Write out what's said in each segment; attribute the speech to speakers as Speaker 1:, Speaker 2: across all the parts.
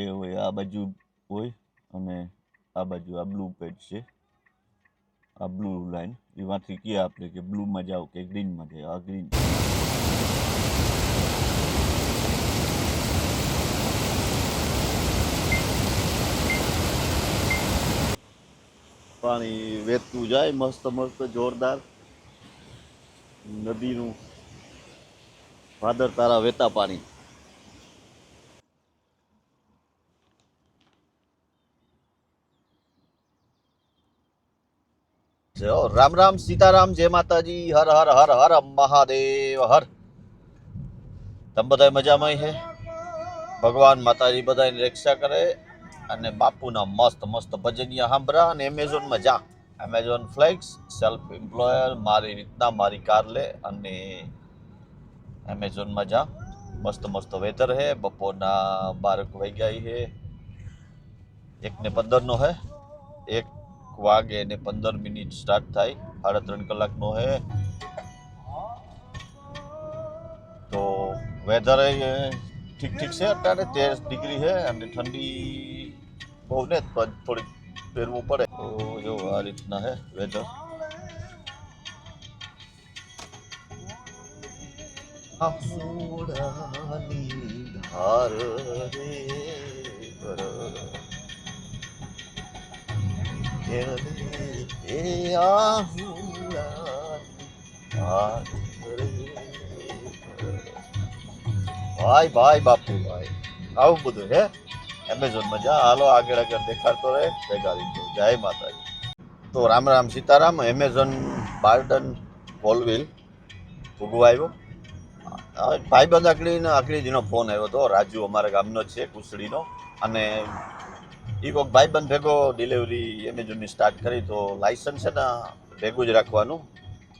Speaker 1: એ હોય આ બાજુ હોય અને આ બાજુ આ બ્લુ પેડ છે. આ બ્લુ લાઈન એમાંથી કહે આપણે કે બ્લુમાં જાઓ કે ગ્રીનમાં જાઓ? આ ગ્રીન પાણી વેચતું જાય, મસ્ત મસ્ત જોરદાર. નદીનું ભાદર તારા વેતા પાણી. જો. રામ રામ સીતારામ, જય માતાજી, હર હર હર હર, મહાદેવ, હર. તમે બધા મજામાં હે? ભગવાન માતાજી બધાની રક્ષા કરે અને બાપુના મસ્ત મસ્ત ભજનિયા સાંભળા અને એમેઝોનમાં જા. એમેઝોન ફ્લેક્સ, સેલ્ફ એમ્પ્લોયર, મારી રીતના મારી કાર લે અને એમેઝોનમાં જા. મસ્ત મસ્ત વેધર હે, બપોરના બારક વાગ્યા હે. એકને પંદરનો હે. એક વાગે ને પંદર મિનિટ સ્ટાર્ટ થાય. સાડા ત્રણ કલાકનો હે. તો વેધર ઠીક ઠીક છે અત્યારે, તેર ડિગ્રી છે અને ઠંડી બહુ ને થોડીક પહેરવું પડે. તો જો આ રીતના હે વેધર ધાર રે. ભાઈ ભાઈ, બાપુ, ભાઈ. આવું બધું હે? એમેઝોનમાં જા, હાલો, આગળ આગળ દેખાડતો રહે. ભેગા જય માતાજી. તો રામ રામ સીતારામ એમેઝોન બાર્ડન કોલવિલ ભૂગવા આવ્યો ભાઈબંધ આકડીને, આકડીજીનો ફોન આવ્યો હતો. રાજુ અમારા ગામનો છે કુસડીનો અને એ કોઈક ભાઈબંધ ભેગો ડિલિવરી એમેઝોનની સ્ટાર્ટ કરી તો લાઇસન્સ છે ને ભેગું જ રાખવાનું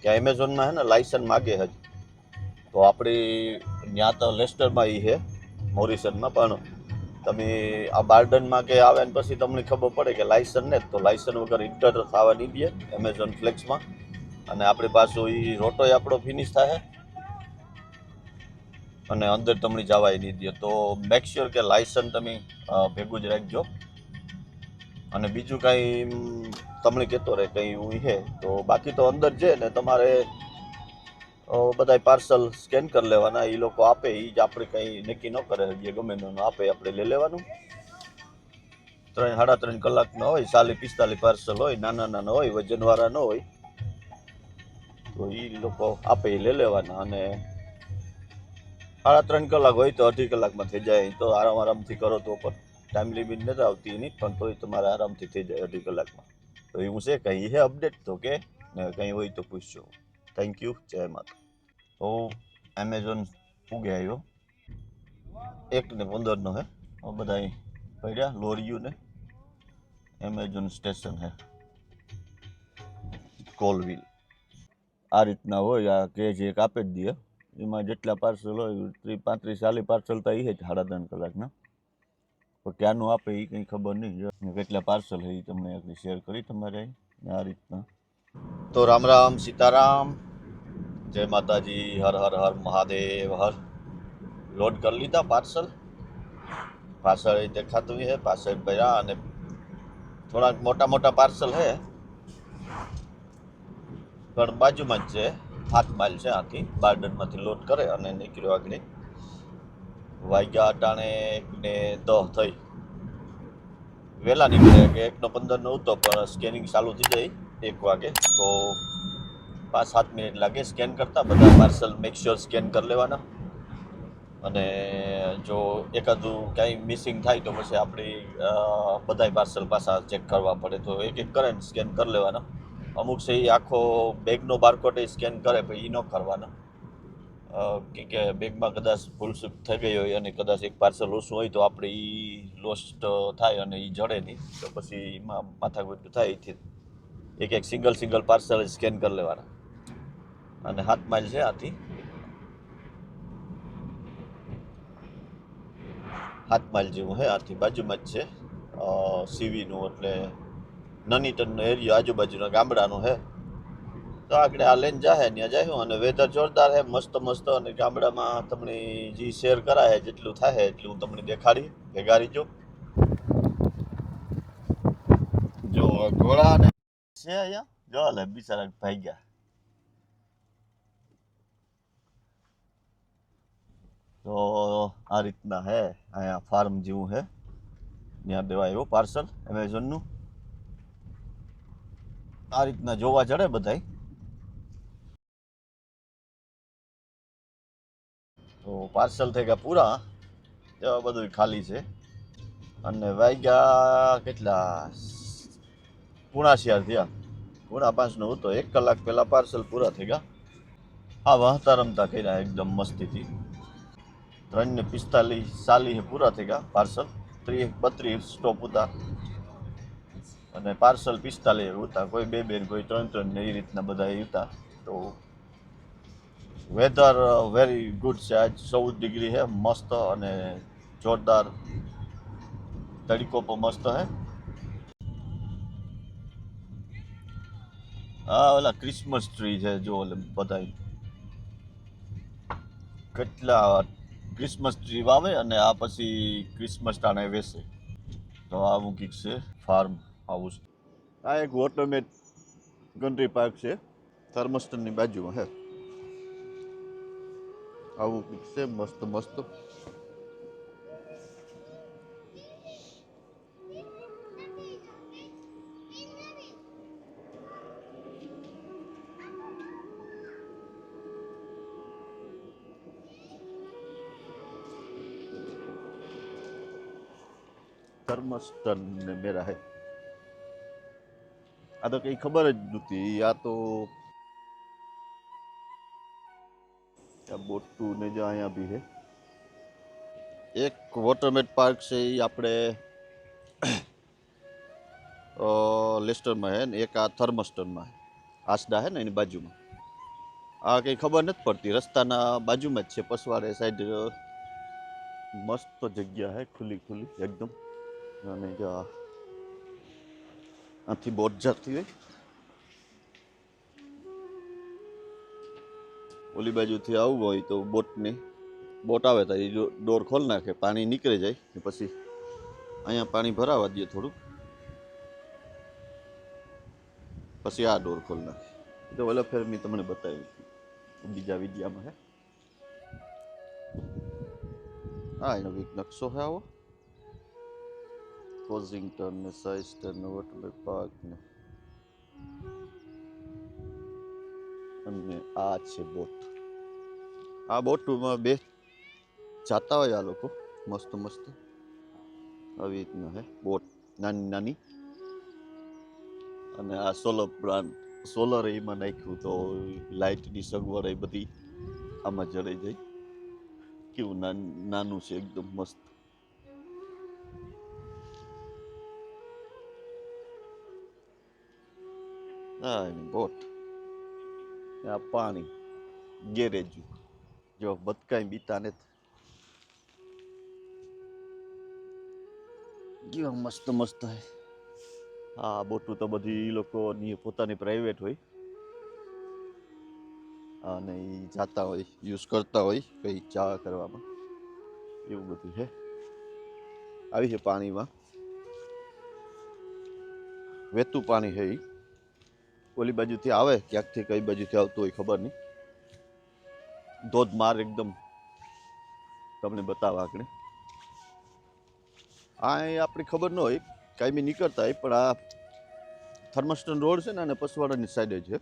Speaker 1: કે એમેઝોનમાં છે ને લાઇસન્સ માગે હજ. તો આપણી ત્યાં તો લેસ્ટરમાં એ છે મોરિસનમાં પણ તમે આ બાર્ડનમાં કે આવે ને પછી તમને ખબર પડે કે લાઇસન્સ ને તો લાઇસન્સ વગર ઇન્ટર થવા નહીં દે એમેઝોન ફ્લેક્સમાં અને આપણી પાછું એ રોટોય આપણો ફિનિશ થાય અને અંદર તમને જવાય નહીં દે. તો મેક શ્યોર કે લાઇસન્સ તમે ભેગું જ રાખજો. અને બીજું કાંઈ તમને કહેતો રહે, કંઈ એવું છે, તો બાકી તો અંદર છે ને તમારે બધા પાર્સલ સ્કેન કરી લેવાના એ લોકો આપે એ જ આપણે કંઈ નક્કી ન કરે, જે ગમે એનું આપે, આપણે લઈ લેવાનું. ત્રણ, સાડા ત્રણ કલાકનો હોય, ચાલીસ, પિસ્તાલીસ પાર્સલ હોય, નાના નાના હોય, વજનવાળા ન હોય, તો એ લોકો આપે લઈ લેવાના, અને સાડા ત્રણ કલાક હોય તો અઢી કલાકમાં થઈ જાય, તો આરામ આરામથી કરો તો પણ. ટાઈમ લિમિટ નથી આવતી એની, પણ તોય તમારે આરામથી થઈ જાય અઢી કલાકમાં. તો એવું છે, કંઈ છે અપડેટ તો કે કંઈ હોય તો પૂછજો. થેન્ક યુ જય માતા. તો એમેઝોન ઉગે આવ્યો. એક ને પંદરનો હે. બધા પડ્યા લોરીયું ને એમેઝોન સ્ટેશન હે. કોલવિલ આ રીતના હોય, આ કે જે એક આપે જ દે. એમાં જેટલા પાર્સલ હોય ત્રીસ પાંત્રીસ, ચાલીસ પાર્સલ તો એ જ સાડા ત્રણ કલાકના. પણ ક્યાંનું આપે એ કંઈ ખબર નહીં. કેટલા પાર્સલ છે એ તમને આગળ શેર કરી તમારે આ રીતના. તો રામ રામ, સીતારામ. જય માતાજી, હર હર હર મહાદેવ, હર. લોડ કરી લીધા પાર્સલ. પાર્સલ દેખાતું છે પાર્સલ ભર્યા અને થોડાક મોટા મોટા પાર્સલ છે પણ બાજુમાં જ છે, હાથ માઇલ છે આથી બાર્ડનમાંથી લોડ કરે અને નીકળ્યો આગળ. વાગ્યા અટાણે એક ને દહ થઈ. વહેલા નીકળે કે એકનો પંદર હતો, પણ સ્કેનિંગ ચાલુ થઈ જાય એક વાગે. તો પાંચ સાત મિનિટ લાગે સ્કેન કરતા, બધા પાર્સલ મેક સ્કેન કરી લેવાના. અને જો એકાદું કાંઈ મિસિંગ થાય તો પછી આપણી બધાય પાર્સલ પાછા ચેક કરવા પડે. તો એક એક કરે ને સ્કેન કરી લેવાના. અમુક છે એ આખો બેગનો બારકોડ સ્કેન કરે પછી એ ન કરવાનો. કે કે બેગમાં કદાચ ભૂલ ચૂક થઈ ગઈ હોય અને કદાચ એક પાર્સલ ઓછું હોય તો આપણે એ લોસ્ટ થાય અને એ જડે નહીં. તો પછી એમાં માથાકૂટ થાય, એથી એક એક સિંગલ સિંગલ પાર્સલ સ્કેન કરી લેવાના. અને હાથ માઇલ છે આથી. હાથ માઇલ જેવું હે, આથી બાજુમાં જ છે. સીવીનું એટલે નનીટનનો એરિયો આજુબાજુના ગામડાનું હે. તો આગળ આ લઈને જાહે ત્યાં જાહ્યું અને વેધર જોરદાર હે, મસ્ત મસ્ત. અને ગામડામાં તમને જે શેર કરાય જેટલું થાય એટલું હું તમને દેખાડી ભેગા રહીજો જો, ઘોડા ને છે અહીંયા. જો, લે, બિચારા ભાઈ ગયા તો આ રીતના હે, અહીંયા ફાર્મ જેવું હે. ત્યાં દેવાય એવું પાર્સલ એમેઝોનનું આ રીતના જોવા ચડે બધાય. તો પાર્સલ થઈ ગયા પૂરા. એવા બધું ખાલી છે. અને વાગ્યા કેટલા? પૂણા શિયાર થયા. પૂણા પાંચનો હતો. એક કલાક પહેલાં પાર્સલ પૂરા થઈ ગયા. હા વહતા રમતા કર્યા એકદમ મસ્તીથી. ત્રણને પિસ્તાલીસ ચાલીસ પૂરા થઈ ગયા પાર્સલ. ત્રીસ, બત્રીસ સ્ટોપ હતા અને પાર્સલ પિસ્તાલીસ હતા કોઈ બે બે કોઈ ત્રણ ત્રણ ને એ રીતના બધા હતા તો વેધર વેરી ગુડ છે. આજ ચૌદ ડિગ્રી છે. મસ્ત અને જોરદાર તડકો પણ મસ્ત હે. હા ઓલા ક્રિસમસ ટ્રી છે જો ઓલે બધા કેટલા ક્રિસમસ ટ્રી વાવે અને આ પછી ક્રિસમસ ટાણે વેસે. તો આવું કંઈક છે ફાર્મ હાઉસ આ એક ઓટોમેટ કન્ટ્રી પાર્ક છે. થર્મસ્ટનની બાજુમાં હે. આવું પીકશે મસ્ત મસ્ત. કર્મસ્તન ને મેરા હે. આ તો કઈ ખબર જ નહોતી, આ તો બોટું ને જો અહીંયા બી હે. એક વોટરમેટ પાર્ક છે એ આપણે લેસ્ટરમાં હે ને, એક આ થર્મસ્ટનમાં આસડા હે ને એની બાજુમાં. આ કંઈ ખબર નથી પડતી, રસ્તાના બાજુમાં જ છે, પસવાડે સાઈડ મસ્ત જગ્યા હે, ખુલ્લી ખુલ્લી, એકદમ. અને આથી બોટ જતી હોય. ઓલી બાજુથી આવવું હોય તો બોટની બોટ આવે તો એ જો ડોર ખોલ નાખે, પાણી નીકળી જાય ને પછી અહીંયા પાણી ભરાવા દે થોડુંક. પછી આ ડોર ખોલ નાખે. એ તો ઓલા ફેર મેં તમને બતાવ્યું બીજા વિડીયામાં હે. હા, એનો એક નકશો છે આવો. કોઝિંગ્ટન ને સાઇસ્ટન ને વોટરબેક પાર્ક ને. અને આ છે બોટ. આ બોટમાં બે જાતા હોય આ લોકો. મસ્ત મસ્ત. આવી રીતના હે, બોટ. નાની નાની. અને આ સોલર પ્લાન્ટ સોલર એમાં નાખ્યું તો લાઇટની સગવડ એ બધી આમાં જડાઈ જાય. કેવું નાનું નાનું છે એકદમ મસ્ત. હા એની બોટ. આ પાણી ગેરેજ જો બદકાઈ બીતા ને કેવા મસ્ત મસ્ત હે. આ બોટું તો બધી એ લોકોની પોતાની પ્રાઇવેટ હોય. અને એ જાતા હોય યુઝ કરતા હોય કઈ ચા કરવામાં. એવું બધું છે આવી છે પાણીમાં. વહેતું પાણી છે ઈ. ઓલી બાજુથી આવે, ક્યાંકથી કઈ બાજુથી આવતું હોય ખબર નહીં. ધોધમાર એકદમ. તમને બતાવવા આંકડે. આ અહીં આપણી ખબર ન હોય, કાંઈ નીકળતા હોય, પણ આ થર્મસ્ટન રોડ છે ને, અને પસવાડાની સાઈડે છે.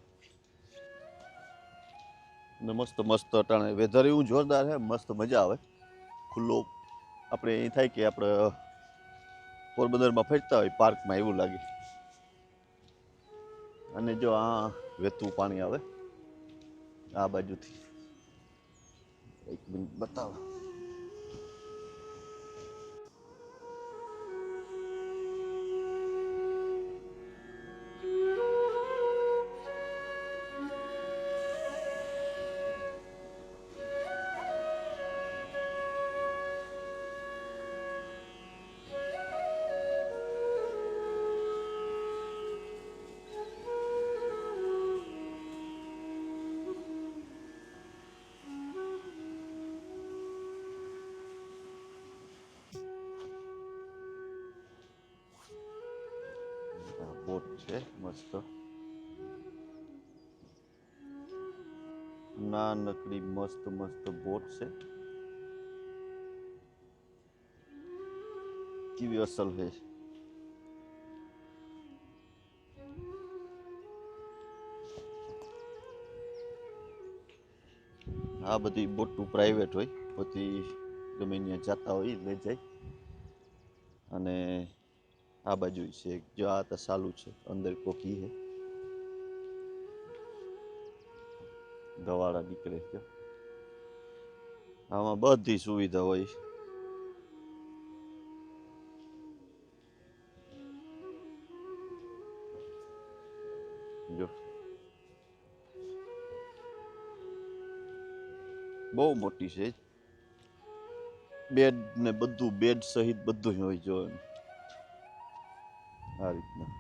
Speaker 1: ને મસ્ત મસ્ત અટાણે વેધર એવું જોરદાર છે, મસ્ત મજા આવે. ખુલ્લો આપણે એ થાય કે આપણે પોરબંદરમાં ફરતા હોય, પાર્કમાં, એવું લાગે. અને જો આ વહેતું પાણી આવે આ બાજુથી. એક મિનિટ બતાવો. બોટ છે, મસ્ત. નાનકડી મસ્ત મસ્ત બોટ છે. કેવી અસલ છે. આ બધી બોટું પ્રાઇવેટ હોય, પછી ગમે ત્યાં જતા હોય, લઈ જાય. અને આ બાજુ છે. જો આ તો સાલું છે. અંદર કોકી છે. ગવાળા નીકળે છે. આમાં બધી સુવિધા હોય જો. બહુ મોટી છે. બેડ ને બધું, બેડ સહિત બધું હોય જો એમ. આ રીતના.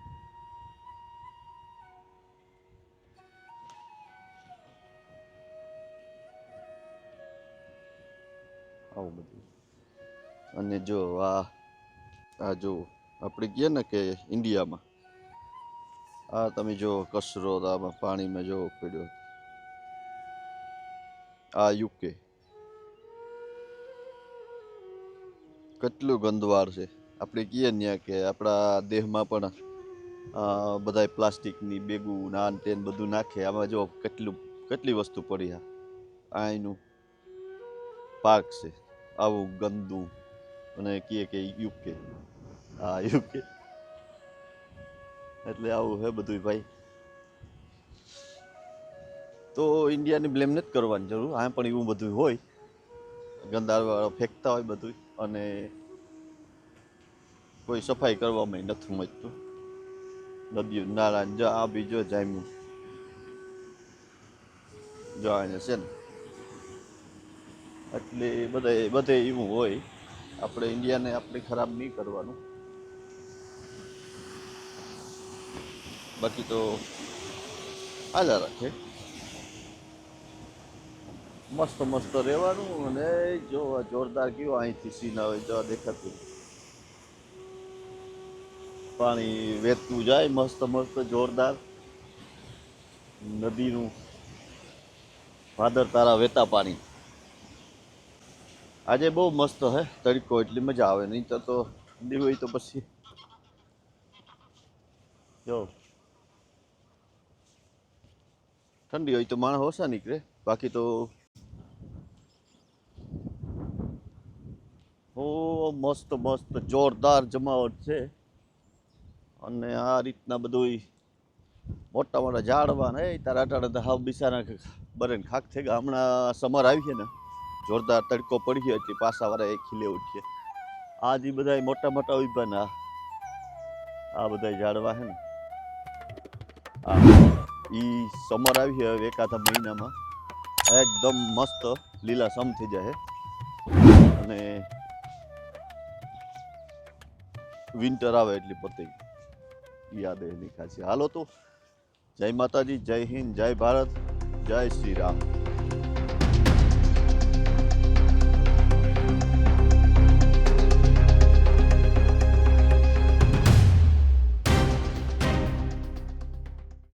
Speaker 1: આવું બધું. અને જો આ આ જો આપણે કહીએ ને કે ઇન્ડિયામાં, આ તમે જો કચરો આમાં પાણીમાં જો પડ્યો. આ યુકે. કેટલું ગંદવાર છે. આપણે કહીએ ને કે આપણા દેહમાં પણ બધાય પ્લાસ્ટિકની બેગું, નાન તેન બધું નાખે. આમાં જો કેટલું, કેટલી વસ્તુ પડી આ? આ એનું પાર્ક છે, આવું ગંદુ. અને કહીએ કે યુકે હા યુકે. એટલે આવું હે બધું ભાઈ. તો ઇન્ડિયાની બ્લેમ નથી કરવાની જરૂર. આ પણ એવું બધું હોય. ગંદાવાળા ફેંકતા હોય બધું અને કોઈ સફાઈ કરવામાં નથી મચતું નદીઓ, નાળા જો, આ બી જો જામ્યું જો આને છે ને. એટલે બધે બધે એવું હોય. આપણે ઇન્ડિયાને આપણે ખરાબ નહીં કરવાનું. બાકી તો આજા રાખે. મસ્ત મસ્ત રહેવાનું અને જો જોરદાર કયો અહીંથી સીન આવે જો દેખાતું. પાણી વેચતું જાય, મસ્ત મસ્ત, જોરદાર. નદીનું ભાદર તારા વેતા પાણી. આજે બહુ મસ્ત હે, તડકો, એટલી મજા આવે. નહીં તો તો ઠંડી હોય તો પછી. જો. ઠંડી હોય તો માણસ ઓછા નીકળે, બાકી તો ઓ મસ્ત મસ્ત, જોરદાર જમાવટ છે. અને આ રીતના બધું મોટા મોટા ઝાડવા ને એ તારા અટાડે હાવ બિસારા બરેન ખાક થઈ ગયા. હમણાં સમર આવી છે ને, જોરદાર તડકો પડી ગયો એટલે પાછા વાળા એ ખીલે ઉઠીએ. આ જે બધા મોટા મોટા ઊભા ને આ બધા ઝાડવા છે ને, આ ઈ સમર આવી હવે એકાદા મહિનામાં. એકદમ મસ્ત લીલા સમ થઈ જાય અને વિન્ટર આવે એટલે પતે. યાદ એની ખાસી હાલો તો જય માતાજી જય હિન્દ જય ભારત જય શ્રી રામ.